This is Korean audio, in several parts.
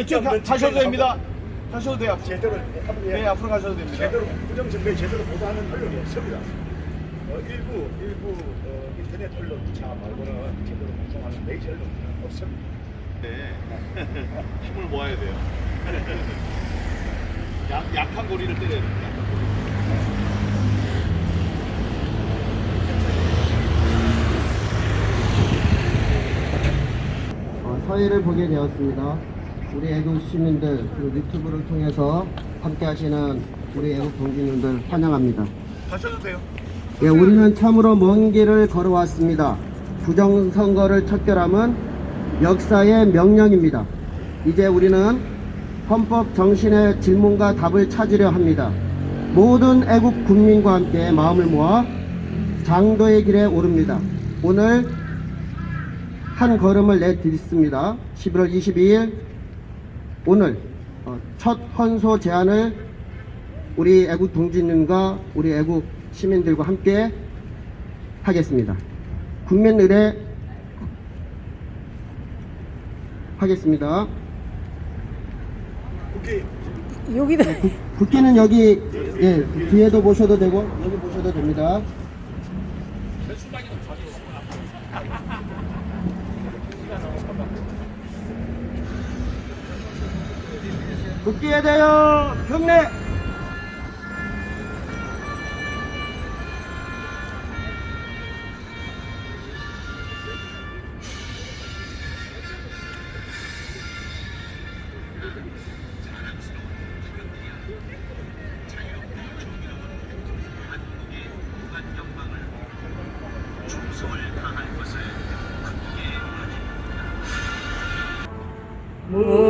이쪽 가- 가셔도 됩니다. 가셔도 돼요. 제대로 한번 네, 앞으로 가셔도 됩니다. 제대로 부정선거에 제대로 보도하는 언론이 없습니다. 어, 일부 일부 어, 인터넷 언론사 말고는 제대로 방송하는 메이저 언론은 없습니다. 네. 힘을 모아야 돼요. 약, 약한 고리를 때려야 됩니다. 약한 고리. 어, 사회를 보게 되었습니다. 우리 애국 시민들 그리고 유튜브를 통해서 함께 하시는 우리 애국 동지님들 환영합니다. 가셔도 돼요. 예, 우리는 참으로 먼 길을 걸어왔습니다. 부정선거를 척결함은 역사의 명령입니다. 이제 우리는 헌법 정신의 질문과 답을 찾으려 합니다. 모든 애국 국민과 함께 마음을 모아 장도의 길에 오릅니다. 오늘 한 걸음을 내딛습니다. 11월 22일 오늘 어, 첫 헌소 제안을 우리 애국 동지님과 우리 애국 시민들과 함께 하겠습니다. 국민 의례 하겠습니다. 국회 여기다 국기는 여기 예, 뒤에도 보셔도 되고 여기 보셔도 됩니다. 국기에 대여 경례. 한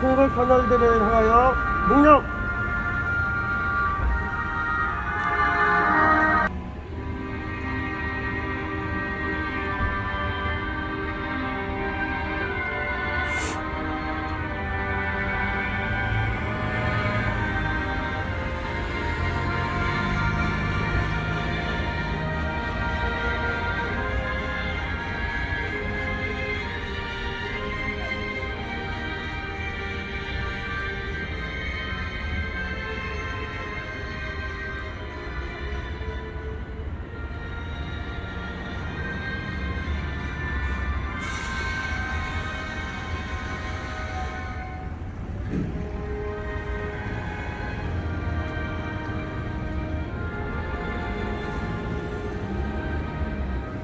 승국 선열들을 향하여 묵념.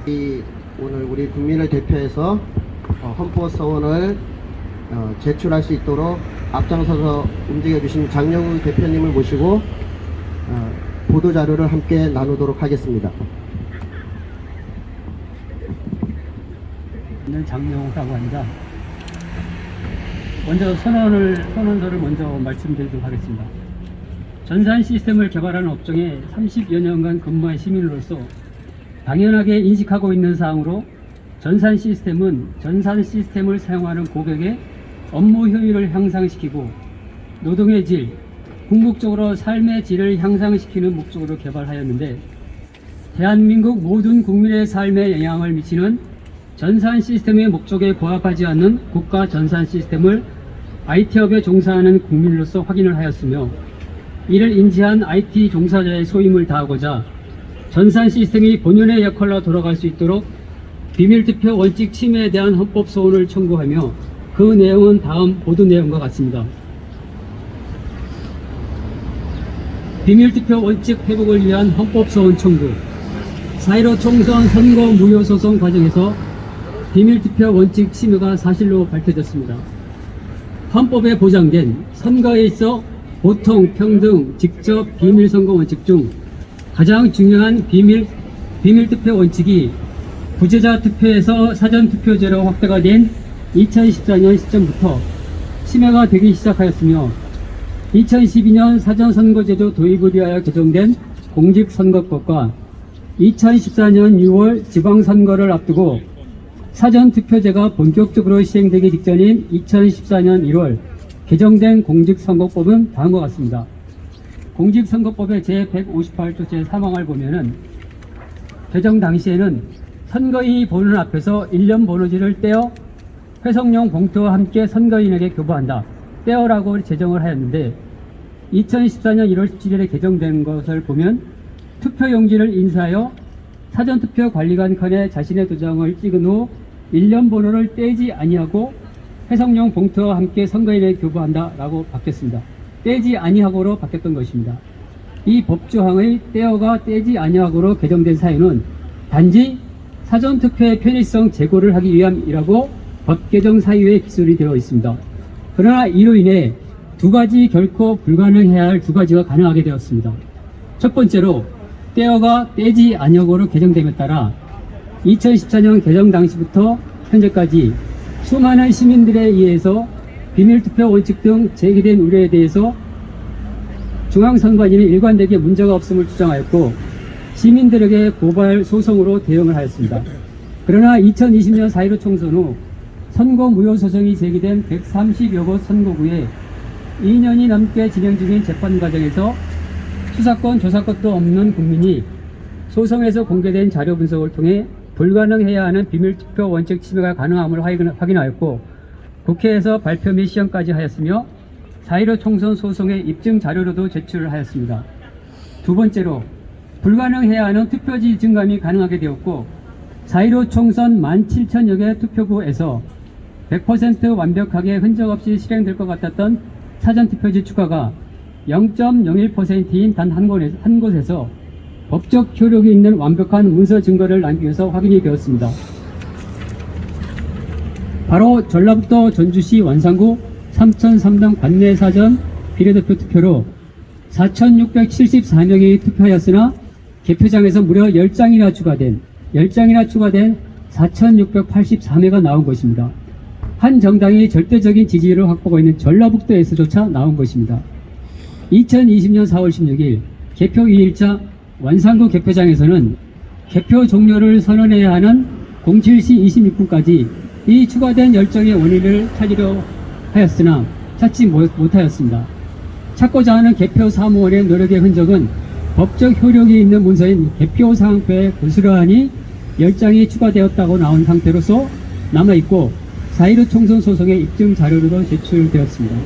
이 오늘 우리 국민을 대표해서 어, 헌법 서원을 어, 제출할 수 있도록 앞장서서 움직여 주신 장영우 대표님을 모시고 어, 보도 자료를 함께 나누도록 하겠습니다. 있는 장명호라고 합니다. 먼저 선언을 선언서를 먼저 말씀드리도록 하겠습니다. 전산 시스템을 개발하는 업종에 30여 년간 근무한 시민으로서 당연하게 인식하고 있는 사항으로 전산 시스템은 전산 시스템을 사용하는 고객의 업무 효율을 향상시키고 노동의 질, 궁극적으로 삶의 질을 향상시키는 목적으로 개발하였는데 대한민국 모든 국민의 삶에 영향을 미치는 전산 시스템의 목적에 부합하지 않는 국가 전산 시스템을 IT업에 종사하는 국민으로서 확인을 하였으며 이를 인지한 IT 종사자의 소임을 다하고자 전산 시스템이 본연의 역할로 돌아갈 수 있도록 비밀투표 원칙 침해에 대한 헌법 소원을 청구하며 그 내용은 다음 보도 내용과 같습니다. 비밀투표 원칙 회복을 위한 헌법 소원 청구 4.15 총선 선거 무효 소송 과정에서 비밀투표 원칙 침해가 사실로 밝혀졌습니다. 헌법에 보장된 선거에 있어 보통, 평등, 직접 비밀선거 원칙 중 가장 중요한 비밀, 비밀 투표 원칙이 부재자 투표에서 사전 투표제로 확대가 된 2014년 시점부터 심해가 되기 시작하였으며 2012년 사전선거제도 도입을 위하여 개정된 공직선거법과 2014년 6월 지방선거를 앞두고 사전투표제가 본격적으로 시행되기 직전인 2014년 1월 개정된 공직선거법은 다음과 같습니다. 공직선거법의 제158조 제3항을 보면은 개정 당시에는 선거인이 보는 앞에서 1년 번호지를 떼어 회성용 봉투와 함께 선거인에게 교부한다. 떼어라고 제정을 하였는데 2014년 1월 17일에 개정된 것을 보면 투표용지를 인쇄하여 사전투표 관리관 칸에 자신의 도장을 찍은 후 1년 번호를 떼지 아니하고 해성용 봉투와 함께 선거인에게 교부한다라고 바뀌었습니다. 떼지 아니하고로 바뀌었던 것입니다. 이 법조항의 떼어가 떼지 아니하고로 개정된 사유는 단지 사전투표의 편의성 제고를 하기 위함이라고 법 개정 사유에 기술이 되어 있습니다. 그러나 이로 인해 두 가지 결코 불가능해야 할 두 가지가 가능하게 되었습니다. 첫 번째로 떼어가 떼지 아니하고로 개정됨에 따라 2014년 개정 당시부터 현재까지 수많은 시민들에 의해서 비밀투표 원칙 등 제기된 우려에 대해서 중앙선관위는 일관되게 문제가 없음을 주장하였고 시민들에게 고발 소송으로 대응을 하였습니다. 그러나 2020년 4.15 총선 후 선거 무효 소송이 제기된 130여 곳 선거구에 2년이 넘게 진행 중인 재판 과정에서 수사권, 조사권도 없는 국민이 소송에서 공개된 자료 분석을 통해 불가능해야 하는 비밀투표 원칙 침해가 가능함을 확인- 확인하였고 국회에서 발표 및 시험까지 하였으며 4.15 총선 소송의 입증 자료로도 제출을 하였습니다. 두 번째로 불가능해야 하는 투표지 증감이 가능하게 되었고 4.15 총선 17,000여 개 투표구에서 100% 완벽하게 흔적 없이 실행될 것 같았던 사전투표지 추가가 0.01%인 단 한 곳에- 한 곳에서 법적 효력이 있는 완벽한 문서 증거를 남기면서 확인이 되었습니다. 바로 전라북도 전주시 완산구 3003동 관내사전 비례대표 투표로 4,674명이 투표하였으나 개표장에서 무려 10장이나 추가된 10장이나 추가된 4,684매가 나온 것입니다. 한 정당이 절대적인 지지율을 확보하고 있는 전라북도에서조차 나온 것입니다. 2020년 4월 16일 개표 2일차 완산구 개표장에서는 개표 종료를 선언해야 하는 07시 26분까지 이 추가된 열정의 원인을 찾으려 하였으나 찾지 못- 못하였습니다. 찾고자 하는 개표 사무원의 노력의 흔적은 법적 효력이 있는 문서인 개표 사항표에 고스란히 10장이 추가되었다고 나온 상태로서 남아있고 4.15 총선 소송의 입증 자료로도 제출되었습니다.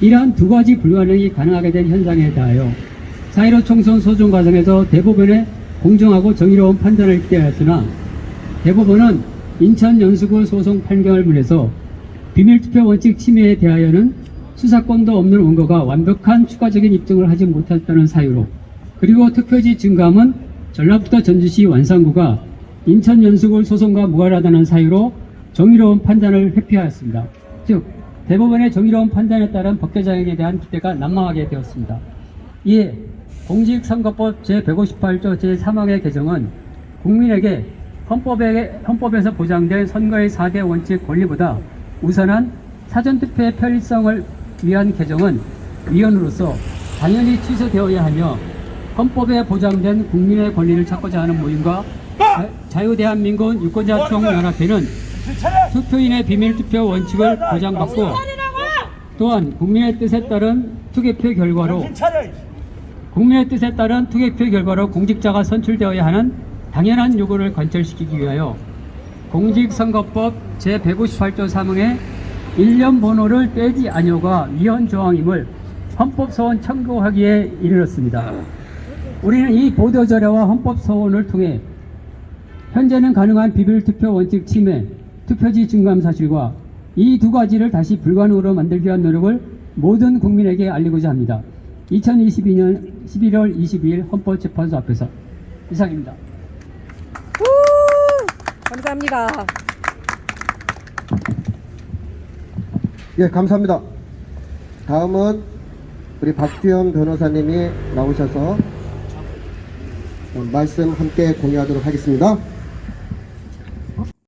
이러한 두 가지 불가능이 가능하게 된 현상에 대하여 4.15 총선 소송 과정에서 대법원의 공정하고 정의로운 판단을 기대하였으나 대법원은 인천 연수구 소송 판결을 문해서 비밀투표 원칙 침해에 대하여는 수사권도 없는 원고가 완벽한 추가적인 입증을 하지 못했다는 사유로 그리고 투표지 증감은 전라북도 전주시 완산구가 인천 연수구 소송과 무관하다는 사유로 정의로운 판단을 회피하였습니다. 즉 대법원의 정의로운 판단에 따른 법개정에 대한 기대가 난망하게 되었습니다. 이에 공직선거법 제158조 제3항의 개정은 국민에게 헌법에, 헌법에서 보장된 선거의 4대 원칙 권리보다 우선한 사전투표의 편리성을 위한 개정은 위헌으로서 당연히 취소되어야 하며 헌법에 보장된 국민의 권리를 찾고자 하는 모임과 자- 자유대한민국 유권자총연합회는 투표인의 비밀투표 원칙을 보장받고 또한 국민의 뜻에 따른 투개표 결과로 국민의 뜻에 따른 투개표 결과로 공직자가 선출되어야 하는 당연한 요구를 관철시키기 위하여 공직선거법 제158조 3항의 1년 번호를 떼지 아니오가 위헌 조항임을 헌법소원 청구하기에 이르렀습니다. 우리는 이 보도자료와 헌법소원을 통해 현재는 가능한 비밀투표 원칙 침해, 투표지 증감 사실과 이 두 가지를 다시 불가능으로 만들기 위한 노력을 모든 국민에게 알리고자 합니다. 2022년 11월 22일 헌법재판소 앞에서 이상입니다. 우! 감사합니다. 예, 감사합니다. 다음은 우리 박주현 변호사님이 나오셔서 어, 말씀 함께 공유하도록 하겠습니다.